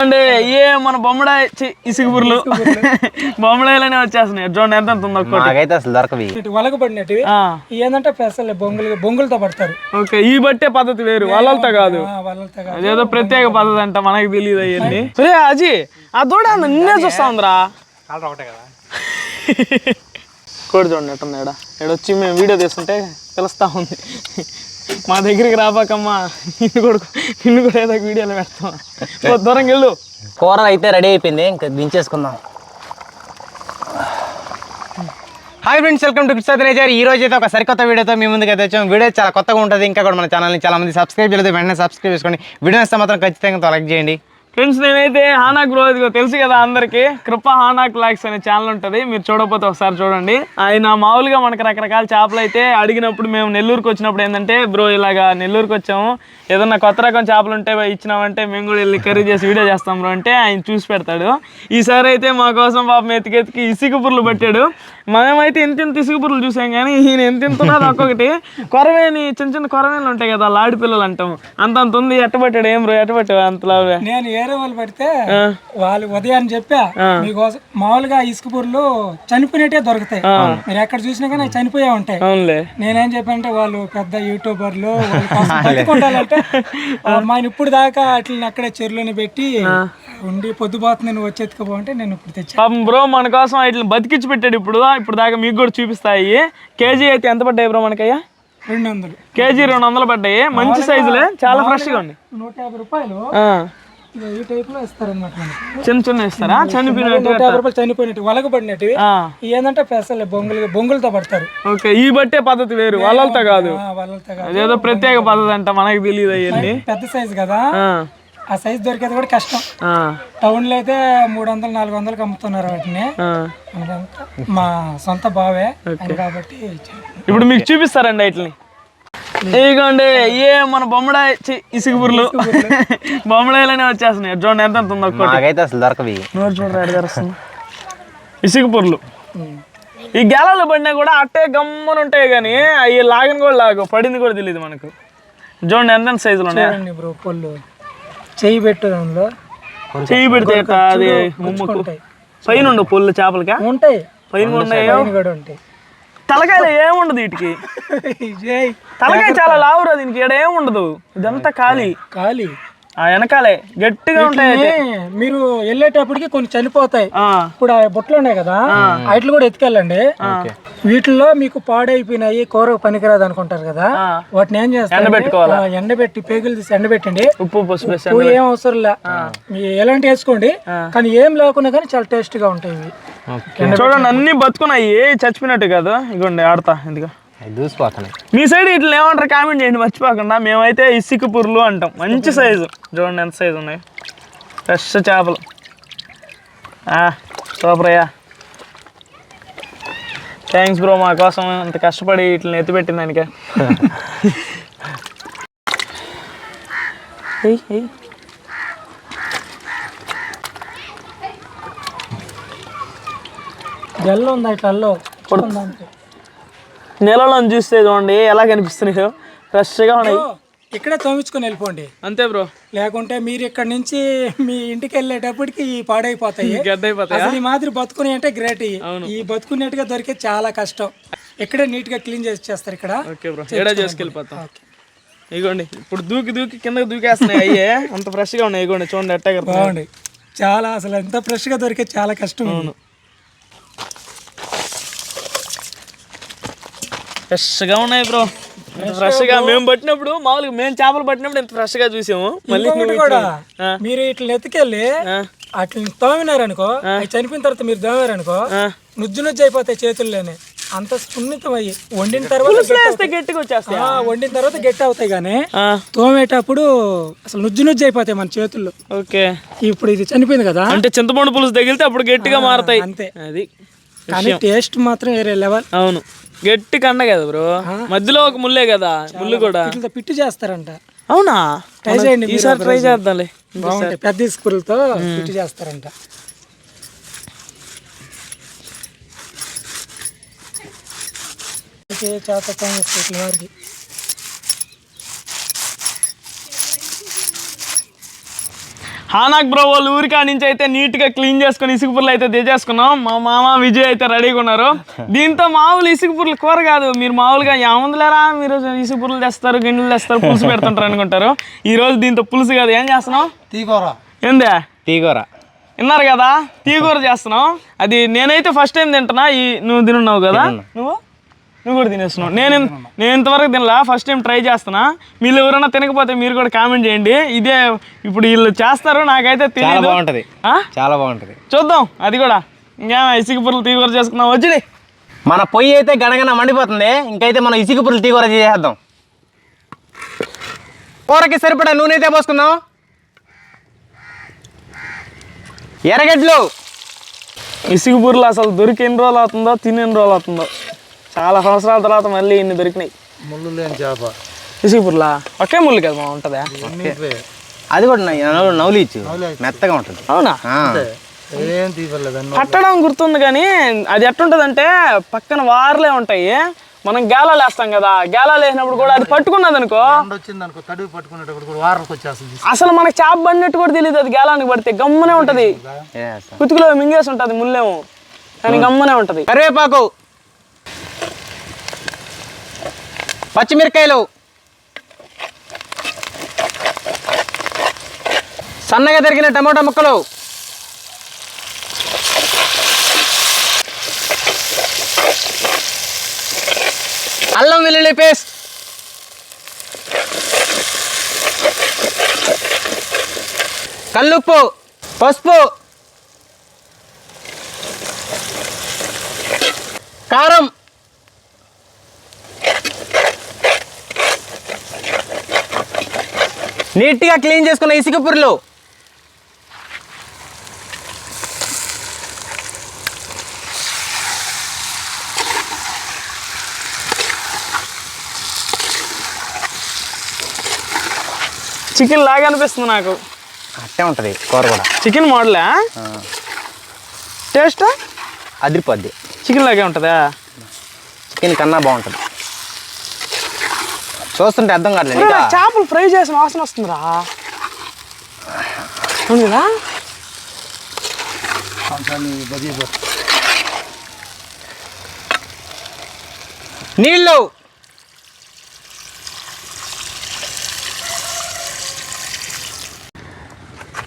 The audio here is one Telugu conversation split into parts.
అంటే ఏ మన బొమ్మడాయి చి, ఇసుగుబుర్లు బొమ్మడాయిలోనే వచ్చేస్తున్నాయి. చూడండి ఎంత ఎంత ఉందో మాకైతే అసలు దొరకవి ఇటు వలగబడినట్టువి ఆ, ఏంటంటే పెసలు బొంగులు బొంగులతో పడతారు. ఓకే ఈ బట్టే పద్ధతి వేరు. వాళ్ళతో కాదు. ఆ, వాళ్ళతో కాదు. అదేదో ప్రత్యేక పద్ధతి అంట మనకి తెలియదు అవన్నీ. రే అజీ ఆ దూడ నిన్నే చూస్తా ఉందిరా కోడి చూడండి ఎట్టుంది ఇక్కడ ఇక్కడ వచ్చి మేము వీడియో తీస్తుంటే పిలుస్తా ఉంది. మా దగ్గరికి రాబాకమ్మా. నిన్ను కూడా నిన్ను కూడా ఏదో వీడియోలో పెడతాం ఓ, దూరంగా వెళ్ళు. కూర అయితే రెడీ అయిపోయింది ఇంకా దించేసుకుందాం. Hi friends welcome to Krishna nature. ఈ రోజు అయితే ఒక సరికొత్త వీడియోతో మీ ముందుకు అయితే వచ్చాం. వీడియో చాలా కొత్తగా ఉంటుంది ఇంకా కూడా మన ఛానల్ని చాలా మంది సబ్స్క్రైబ్ చేయలేదు వెంటనే సబ్స్క్రైబ్ చేసుకోండి. వీడియో ఇస్తే మాత్రం ఖచ్చితంగా లైక్ చేయండి. ఫ్రెండ్స్ నేనైతే హానాక్ బ్రో ఇదిగో తెలుసు కదా అందరికీ. కృప హానాక్ లాక్స్ అనే ఛానల్ ఉంటుంది. మీరు చూడకపోతే ఒకసారి చూడండి. ఆయన మామూలుగా మనకి రకరకాల చేపలు అయితే అడిగినప్పుడు మేము నెల్లూరుకి వచ్చినప్పుడు ఏంటంటే బ్రో ఇలాగా నెల్లూరుకి వచ్చాము. ఏదన్నా కొత్త రకం చేపలు ఉంటే ఇచ్చినామంటే మేము కూడా వెళ్ళి కర్రీ చేసి వీడియో చేస్తాం బ్రో అంటే ఆయన చూసి పెడతాడు. ఈసారి అయితే మా కోసం పాపం ఎతికెతికి ఇసుక పుర్లు పట్టాడు. ఎంత ఇసుక పుర్లు చూసాం కానీ ఈయన ఎంత ఎంత ఉన్నది ఒక్కొక్కటి. కొరవేని చిన్న చిన్న కొరవేలు ఉంటాయి కదా లాడి పిల్లలు అంటాం అంత అంత ఉంది ఎట్టబట్టాడు ఏం బ్రో ఎట్టబట్టాడు అంతలా నేను ఏరే వాళ్ళు పెడితే వాళ్ళు ఉదయాన్ని చెప్పా మీకోసం మామూలుగా ఇసుకపూర్లు చనిపోయినట్టే దొరుకుతాయి. మీరు ఎక్కడ చూసినా కానీ చనిపోయే ఉంటాయి. నేనేం చెప్పానంటే వాళ్ళు పెద్ద యూట్యూబర్లు బతికుండాలంటే అమ్మాయిని ఇప్పుడు దాకా అట్లని అక్కడే చెరువులోని పెట్టి ఉండి పొద్దుపోతుంది నువ్వు వచ్చి ఎత్తుకుపోంటే నేను ఇప్పుడు తెచ్చా. పాపం బ్రో మన కోసం ఇట్లా బతికించి పెట్టాడు ఇప్పుడు ఇప్పుడు దాకా మీకు కూడా చూపిస్తాయి. కేజీ అయితే ఎంత పడ్డాయి బ్రో మనకయ్యా? రెండు వందలు కేజీ రెండు వందలు పడ్డాయి. మంచి సైజులే చాలా ఫ్రెష్గా ఉంది నూట యాభై రూపాయలు ఈ టైప్లో ఇస్తారనమాట చిన్న చిన్న ఇస్తారా చనిపోయినట్టు నూట యాభై రూపాయలు చనిపోయినట్టు ఏంటంటే పెసలు బొంగులు బొంగులతో పడతారు. ఓకే ఈ బట్టే పద్ధతి వేరు వాళ్ళతో కాదు. అదేదో ప్రత్యేక పద్ధతి అంట మనకి తెలియదు అవన్నీ. పెద్ద సైజు కదా. ఆ, సైజు దొరికేది కూడా కష్టం. ఆ, టౌన్లో అయితే మూడు వందలు నాలుగు వందలకి అమ్ముతున్నారు వాటిని మా సొంత బావే కాబట్టి. ఇప్పుడు మీకు చూపిస్తారండి వీటిని. ఇదిగోండి ఏ మన బొమ్మడాయి ఇసుగుబుర్లు బొమ్మడాయిలోనే వచ్చేస్తున్నాయి. చూడండి ఎంత ఎంత ఉందో మాకైతే అసలు దొరకవి నోరు ఇసుక పొర్లు ఈ గేలాలు పడినా కూడా అట్టే గమ్మున ఉంటాయి కానీ అవి లాగిన కూడా లాగు పడింది కూడా తెలియదు మనకు. చూడండి ఎంత సైజులు ఉన్నాయి? చూడండి బ్రో పొల్లు. చెయ్యి పెట్టు దానిలో చెయ్యి పెడితే అది ముమ్మకు. పైన ఉండవు పొల్లు చేపలకా? ఉంటాయి. పైన ఉన్నాయి? కూడా ఉంటాయి. తలకాయలు ఏముండదు వీటికి? తలకాయ చాలా లావురా దీనికి ఈడ ఏముండదు? ఇదంతా ఖాళీ. ఖాళీ. ఆ వెనకాలే గట్టిగా ఉంటాయి మీరు వెళ్ళేటప్పటికి కొన్ని చనిపోతాయి. ఆ, ఇప్పుడు ఆ బొట్లు ఉన్నాయి కదా వాటిని కూడా ఎత్తుకెళ్ళండి. వీటిల్లో మీకు పాడైపోయినాయి కూర పనికిరాదు అనుకుంటారు కదా. వాటిని ఏం చేస్తారు ఎండబెట్టి పేగులు తీసి ఎండబెట్టండి. ఉప్పు పసుపు ఉప్పు ఏం అవసరం లే. ఎలాంటి వేసుకోండి కానీ ఏం లేకుండా కానీ చాలా టేస్ట్గా ఉంటాయి చూడండి అన్ని బతుకున్నాయి చచ్చిపోయినట్టు కాదు. ఇగోండి ఆడతా ఎందుకు దూసిపోతున్నాయి మీ సైడ్ ఇట్లా ఏమంటారు? కామెంట్ చేయండి మర్చిపోకుండా. మేమైతే ఇసుక పుర్లు అంటాం. మంచి సైజు చూడండి ఎంత సైజు ఉన్నాయి. ఫ్రెష్ చేపలు. సూపర్ అయ్యా. థ్యాంక్స్ బ్రో మా కోసం అంత కష్టపడి ఇట్లా ఎత్తిపెట్టిన దానికి. జల్లు ఉంది ఇట్లలో నీళ్ళలో చూస్తే చూడండి ఎలా కనిపిస్తున్నాయో. ఫ్రెష్గా ఉన్నాయి. ఇక్కడే తోమించుకొని వెళ్ళిపోండి. అంతే బ్రో. లేకుంటే మీరు ఇక్కడ నుంచి మీ ఇంటికి వెళ్ళేటప్పటికి ఈ పాడైపోతాయి. అసలు ఈ మాదిరి బతుకుని అంటే గ్రేట్. ఈ బతుకునేట్టుగా దొరికే చాలా కష్టం. ఇక్కడే నీట్గా క్లీన్ చేసి చేస్తారు ఇక్కడ. Okay bro. ఏడా చేసుకెళ్ళిపోతాం. ఇగోండి ఇప్పుడు దూకి దూకి కిందకి దూకేస్తున్నాయి అయ్యే. అంత ఫ్రెష్గా ఉన్నాయి. ఇగోండి చూడండి ఎట్టగా బాగుంది. చాలా అసలు ఎంత ఫ్రెష్గా దొరికే చాలా కష్టం ఇది. ఫ్రెష్గా ఉన్నాయి బ్రో. ఫ్రెష్గా మేము పట్టినప్పుడు మామూలుగా మేము చేపలు పట్టినప్పుడు ఇంత ఫ్రెష్గా చూసాము. మళ్ళీ కూడా. మీరు ఇట్లా ఎత్తుకెళ్ళి. అట్లా తోమినారనుకో చనిపోయిన తర్వాత మీరు తోమారనుకో. నుజ్జు నుజ్జు అయిపోతాయి చేతుల్లోనే అంత సున్నితం అయ్యి వండిన తర్వాత గట్టిగా వచ్చేస్తాయి. వండిన తర్వాత గట్టి అవుతాయి కానీ తోమేటప్పుడు అసలు నుజ్జు నుజ్జు అయిపోతాయి మన చేతుల్లో. ఓకే. ఇప్పుడు ఇది చనిపోయింది కదా? అంటే చింతపండు పులుసు తగిలితే అప్పుడు గట్టిగా మారతాయి. అంతే. అది కానీ టేస్ట్ మాత్రం వేరే లెవెల్. అవును. గట్టి కండ కదా బ్రో మధ్యలో ఒక ముల్లే కదా ముళ్ళు కూడా. పిట్టు చేస్తారంట. అవునా? ట్రై చేయండి ఈసారి ట్రై చేద్దాంలే. బాగుంటాయి. పెద్ద స్కూల్తో పిట్టు చేస్తారంట. చేత వారికి. హానాక్ బ్రో వాళ్ళు ఊరికా నుంచి అయితే నీట్గా క్లీన్ చేసుకుని ఇసుకపుర్లు అయితే తెచ్చేసుకున్నాం. మా మామ విజయ్ అయితే రెడీగా ఉన్నారు. దీంతో మామూలు ఇసుకపుర్లు కూర కాదు. మీరు మామూలుగా ఏముందిలేరా? మీరు ఇసుకపుర్లు తెస్తారు గిన్నెలు తెస్తారు పులుసు పెడుతుంటారు అనుకుంటారు. ఈ రోజు దీంతో పులుసు కాదు. ఏం చేస్తున్నాం తీగోరా ఏందే? తీగూర విన్నారు కదా? తీగూర చేస్తున్నాం అది నేనైతే ఫస్ట్ టైం తింటున్నా. ఈ నువ్వు తినున్నావు కదా? నువ్వు? నువ్వు కూడా తినేస్తున్నావు. నేను నేను ఇంతవరకు తినలా. ఫస్ట్ టైం ట్రై చేస్తున్నా. మీరు ఎవరైనా తినకపోతే మీరు కూడా కామెంట్ చేయండి. ఇదే ఇప్పుడు వీళ్ళు చేస్తారు. నాకైతే చాలా తెలియదు బాగుంటది? చాలా బాగుంటది. చూద్దాం. అది కూడా. ఇంకేం ఇసుక పురులు తీగూర చేసుకున్నాం వచ్చి మన పొయ్యి అయితే గనగన మండిపోతుంది. ఇంకైతే మనం ఇసుక పురులు తీగూర చేసేద్దాం. కూరకి సరిపడా నూనె అయితే పోసుకుందాం. ఎర్రగడ్డలు. ఇసుక పురులు అసలు దొరికి ఎన్ని రోజులు అవుతుందో తిని ఎన్ని రోజులు అవుతుందో. చాలా సంవత్సరాల తర్వాత మళ్ళీ ఇన్ని దొరికినాయి. ముళ్ళు లేని చేప. ఇసుక పురులా ఒకే ముళ్ళు కదా ఉంటుందా? అది కూడా నవ్వు నవ్వులు ఇచ్చు మెత్తగా ఉంటుంది. అవునా. ఏం పట్టడం గుర్తుంది కానీ అది ఎట్టుంటదంటే పక్కన వార్లే ఉంటాయి. మనం గేలాలు వేస్తాం కదా గేలాలు వేసినప్పుడు కూడా అది పట్టుకున్నది అనుకో వచ్చింది అనుకో తడివి పట్టుకునేటప్పుడు కూడా వారానికి వచ్చేస్తుంది. అసలు మనకి చేప పడినట్టు కూడా తెలియదు అది గేలానికి పడితే గమ్మునే ఉంటది. Yes. కుతుకులో మింగేసి ఉంటది ముళ్ళేమో కానీ గమ్మునే ఉంటది. కరివేపాకు. పచ్చిమిరకాయలు. సన్నగా తరిగిన టమాటా ముక్కలు. అల్లం వెల్లుల్లి పేస్ట్. కల్లుప్పు పసుపు. కారం. నీట్గా క్లీన్ చేసుకున్న ఇసుక పుర్లు. చికెన్ లాగా అనిపిస్తుంది నాకు. అట్టే ఉంటుంది కూర కూడా. చికెన్ మోడలే? టేస్ట్? అదిరిపోద్ది. చికెన్ లాగే ఉంటుందా? చికెన్ కన్నా బాగుంటుంది. చూస్తుంటే అర్థం కావట్లేదు ఒరేయ్, ఇంకా. నాకు చేపలు ఫ్రై చేసిన వాసన వస్తుందిరా. కదా నీళ్ళు.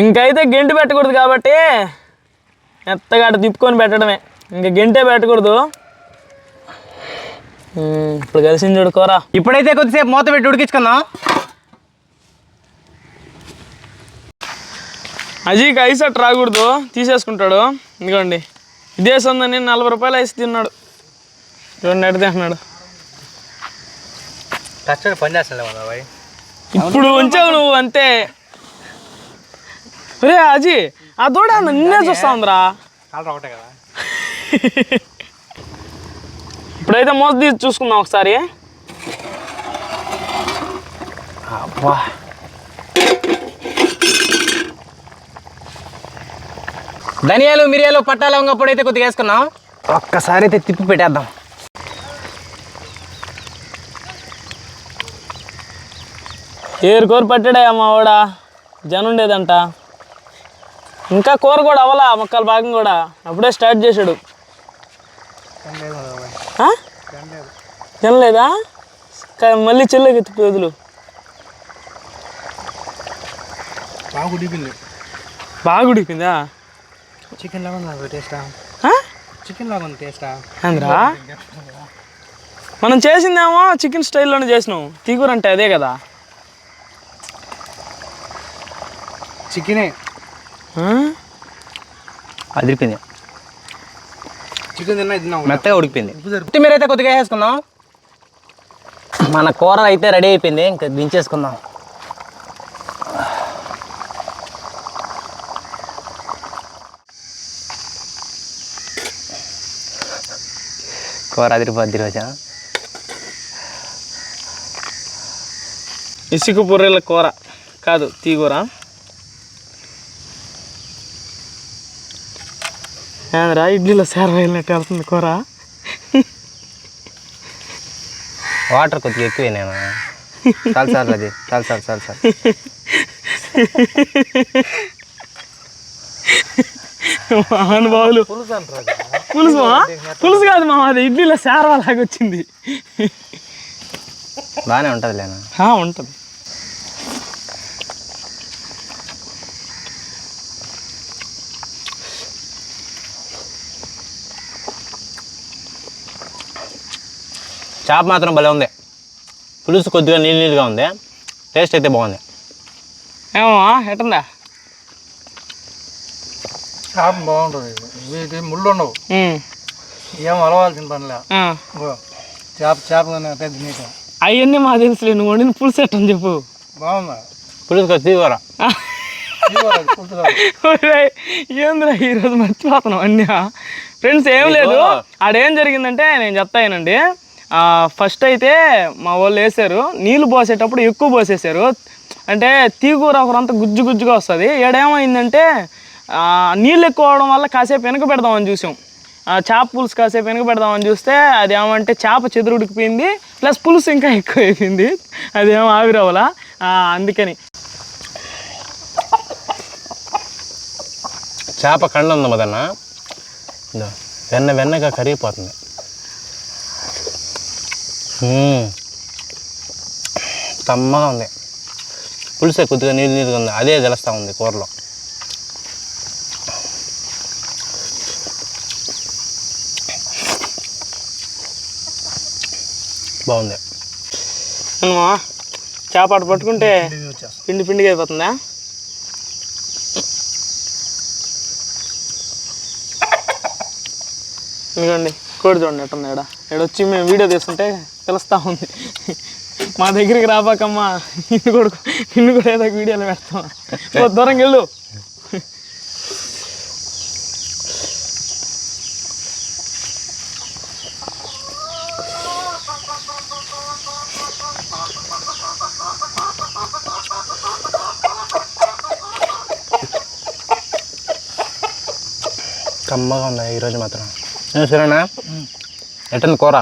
ఇంకైతే గెంటి పెట్టకూడదు కాబట్టి మెత్తగా అటు తిప్పుకొని పెట్టడమే. ఇంకా గెంటే పెట్టకూడదు. ఇప్పుడు కలిసింది చూడు కూర. ఇప్పుడైతే కొద్దిసేపు మూత పెట్టి ఉడికించుకుందాం. అజీకి ఐస్ అట్ రాకూడదు తీసేసుకుంటాడు. ఇదిగోండి. ఇదే సొందని నలభై రూపాయలు ఐస్ తిన్నాడు. చూడండి ఎటు తింటున్నాడు. కష్టపడి పని చేస్తాను ఇప్పుడు ఉంచావు నువ్వు అంతే. రే అజీ ఆ దూడ నిన్నే చూస్తా ఉందిరా కాలర్ ఒకటే కదా. ఇప్పుడైతే మూత తీసి చూసుకుందాం ఒకసారి. అబ్బా. ధనియాలు మిరియాలు పట్టాల వంగప్పుడు అయితే కొద్దిగా వేసుకున్నాం ఒక్కసారి అయితే తిప్పి పెట్టేద్దాం. ఏరు కూర పట్టాడా మా వాడ? జనం ఉండేదంట. ఇంకా కూర కూడా అవ్వలా మొక్కల భాగం కూడా. అప్పుడే స్టార్ట్ చేశాడు? తినలేదా క- మళ్ళీ చెల్లెకి ఎత్తి వదులు. బాగా ఉడిపింది బాగా ఉడికిందా చికెన్ లాగా టేస్టా? చికెన్ లాగా ఉంది టేస్టా? మనం చేసిందేమో చికెన్ స్టైల్లోనే చేసినాం. తీగూర అంటే అదే కదా. చికెనే? అదిరిపోయింది. చికెన్ తిన్నా తిన్నాం మెత్తగా ఉడికిపోయింది. కొత్తిమీర అయితే కొద్దిగా వేసుకుందాం మన కూర అయితే రెడీ అయిపోయింది ఇంకా దించేసుకుందాం. కూర అదిరిపోద్ది రోజా ఇసుక పొర్రెల కూర కాదు తీగూర. ఏంద్రా ఇడ్లీలో సేర వెళ్ళినట్టు వెళ్తుంది కూర. వాటర్ కొద్దిగా ఎక్కువే నేను చాలు చాలు అది చాలు చాలు చాలు చాలు. మహానుభావులు. పులుసు? పులుసు కాదు మా అది ఇడ్లీలో శారవా లాగా వచ్చింది బాగానే ఉంటుంది లేనా ఉంటుంది. చేప మాత్రం భలే ఉంది. పులుసు కొద్దిగా నీళ్ళు నీళ్ళుగా ఉంది. టేస్ట్ అయితే బాగుంది. ఏమో ఎట్టుందా? చేప బాగుంటుంది. వీటి ముళ్ళు ఉండవు. ఏం అలవాల్సిన పనిలే ఆ. చేప చేప పెద్ద నీట అవన్నీ మా తెలుసులే నువ్వు వండిన పులుసు ఎట్టని చెప్పు. బాగుందా? పులుసు కొద్ది తీవ్ర. ఒరేయ్, ఏందిరా ఈరోజు మర్చిపోతున్నాం అన్నీ ఫ్రెండ్స్ ఏం లేదు. ఆడేం జరిగిందంటే నేను చెప్తానండి ఫస్ట్ అయితే మా వాళ్ళు వేసారు. నీళ్ళు పోసేటప్పుడు ఎక్కువ పోసేసారు. అంటే తీగూర ఒకరంతా గుజ్జు గుజ్జుగా వస్తుంది. ఏడేమైందంటే నీళ్ళు ఎక్కువ అవడం వల్ల కాసేపు వెనక పెడదామని చూసాం. చేప పులుసు కాసేపు వెనక పెడదామని చూస్తే అది ఏమంటే చేప చెదురుడికిపోయింది ప్లస్ పులుసు ఇంకా ఎక్కువ అయిపోయింది. అదేమో ఆవిరవలా అందుకని. చేప కళ్ళు ఉంది మదన్న వెన్న వెన్నగా కరిగిపోతుంది. కమ్మగా ఉంది. పులుసే కొద్దిగా నీళ్ళు నీళ్ళుగా ఉంది. అదే తెలుస్తూ ఉంది కూరలో. బాగుంది. నువ్వు పట్టుకుంటే పిండి పిండిగా అయిపోతుందా? ఇదిగోండి కోడి చూడండి ఎట్టుంది ఇక్కడ ఇక్కడ వచ్చి మేము వీడియో తీసుకుంటే తెలుస్తూ ఉంది. మా దగ్గరికి రాబాకమ్మా నిన్ను కూడా నిన్ను కూడా ఏదో వీడియోలో పెడతాం. ఓ దూరంగా వెళ్ళు. కమ్మగా ఉంది ఈరోజు మాత్రం. సరేనా? ఎట్టంది కూర?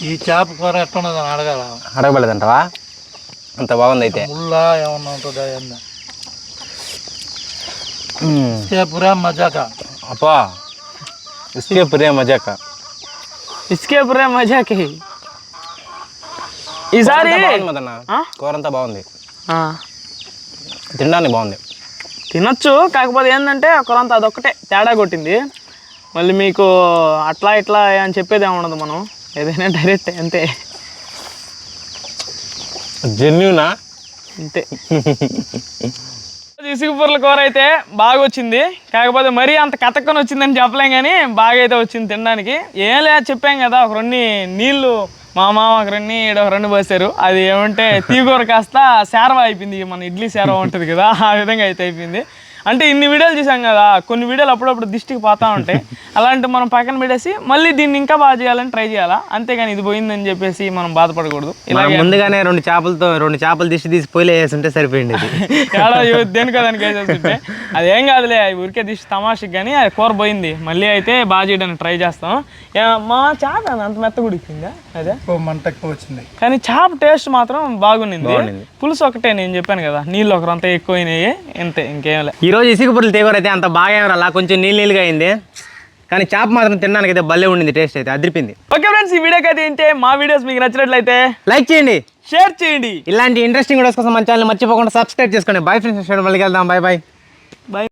ఈ చేప కూర ఎట్లున్నదని అడగాల? అడగబడదంటావా? అంత బాగుంది అయితే. ముళ్ళా ఏమన్నా ఉంటుందా ఏమన్నా చేపురా మజాక? అప్పా ఇసుకే మజాక. ఇసుకే పురే మజాకి ఈసారి మదన్న? కూర అంతా బాగుంది. ఆ. తినడానికి బాగుంది. తినొచ్చు కాకపోతే ఏంటంటే ఒకరంతా అదొక్కటే తేడా కొట్టింది. మళ్ళీ మీకు అట్లా ఇట్లా అని చెప్పేది ఏమి ఉండదు మనం. ఏదైనా డైరెక్ట్ అంతే. జెన్యునా అంతే. ఇసుగుపూర్ల కూర అయితే బాగా వచ్చింది కాకపోతే మరీ అంత కతక్కని వచ్చిందని చెప్పలేం కానీ బాగా అయితే వచ్చింది తినడానికి. ఏం లేదు చెప్పాం కదా ఒక రెండు నీళ్ళు మా మామ ఒక రెండు ఈడ ఒక రెండు పోసారు. అది ఏమంటే తీగూర కాస్త శారవ అయిపోయింది. మన ఇడ్లీ శారవ ఉంటుంది కదా ఆ విధంగా అయితే అయిపోయింది. అంటే ఇన్ని వీడియోలు చూసాం కదా కొన్ని వీడియోలు అప్పుడప్పుడు దిష్టికి పోతా ఉంటాయి. అలాంటి మనం పక్కన పెట్టేసి మళ్ళీ దీన్ని ఇంకా బాగా చేయాలని ట్రై చేయాలా? అంతేగాని ఇది పోయిందని చెప్పేసి మనం బాధపడకూడదు. ఇలా మనం ముందుగానే రెండు చేపలతో రెండు చేపలు దిష్టి తీసి పొయ్యిలో వేసి ఉంటే సరిపోయింది దేనికో దానికి వేసేస్తుంటే అదేం కాదులే అవి ఊరికే తీసి తమాషకి కానీ అది కూర పోయింది. మళ్ళీ అయితే బాగా చేయడానికి ట్రై చేస్తాం. ఏ, మా చేప అంత మెత్త ఉడికిందా? అదే? మంట ఎక్కువ వచ్చింది కానీ చేప టేస్ట్ మాత్రం బాగుండింది. పులుసు ఒకటే నేను చెప్పాను కదా నీళ్ళు ఒకరంతా ఎక్కువైనాయి అంతే ఇంకేం లే. ఈరోజు ఇసుకపురులు తీగూర అయితే అంత బాగా ఏం రాలా. కొంచెం నీళ్ళు నీళ్ళుగా అయింది. కానీ చేప మాత్రం తినడానికి అయితే భలే ఉండింది టేస్ట్ అయితే అదిరిపింది ఓకే ఫ్రెండ్స్ ఈ వీడియోకి అయితే ఏంటి మా వీడియోస్ మీకు నచ్చినట్లయితే లైక్ చేయండి. షేర్ చేయండి. ఇలాంటి ఇంట్రెస్టింగ్ వీడియోస్ కోసం మన ఛానల్ మర్చిపోకుండా సబ్స్క్రైబ్ చేసుకోండి. బై ఫ్రెండ్స్ మళ్ళీ వెళ్దాం బై బై